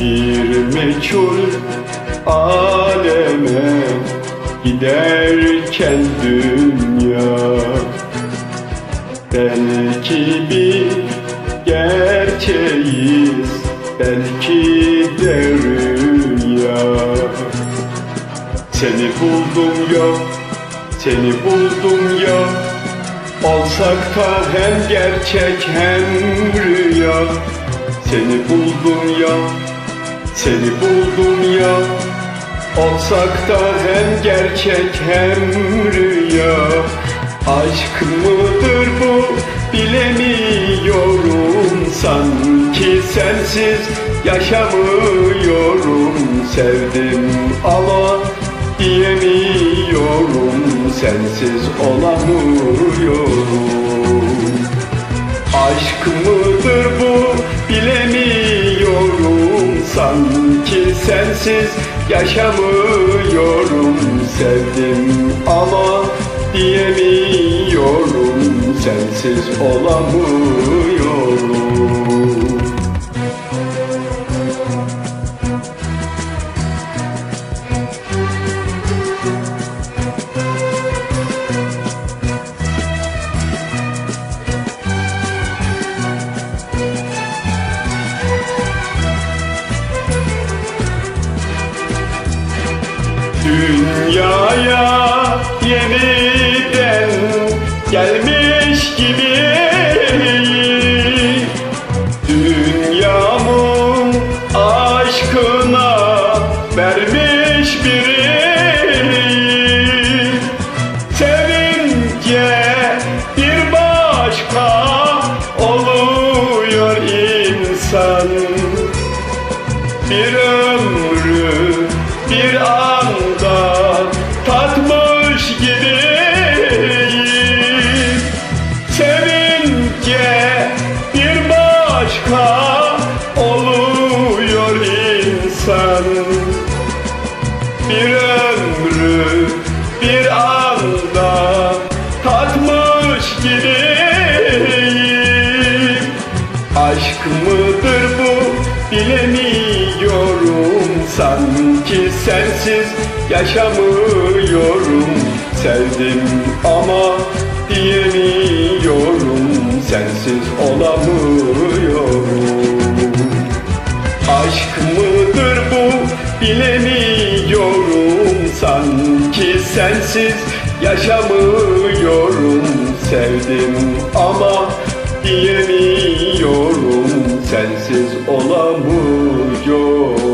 Bir meçhul aleme giderken dünya. Belki bir gerçeğiz, belki de rüya. Seni buldum yok, seni buldum yok Olsak da hem gerçek hem rüya. Seni buldum ya, seni buldum ya. Olsak da hem gerçek hem rüya. Aşk mıdır bu? Bilemiyorum. Sanki sensiz yaşamıyorum. Sevdim ama diyemiyorum. Sensiz olamıyorum. Aşk mıdır bu? bilemiyorum sensiz yaşamıyorum Sevdim ama diyemiyorum Sensiz olamıyorum Dünyaya yeniden gelmiş gibi Dünyamı aşkına vermiş biri Sevince bir başka oluyor insan. Bir ömrü bir anda anda tatmış gibiyim. Aşk mıdır bu bilemiyorum. Sanki sensiz yaşamıyorum. Sevdim ama diyemiyorum sensiz yaşamıyorum. Sevdim ama diyemiyorum Sensiz olamıyorum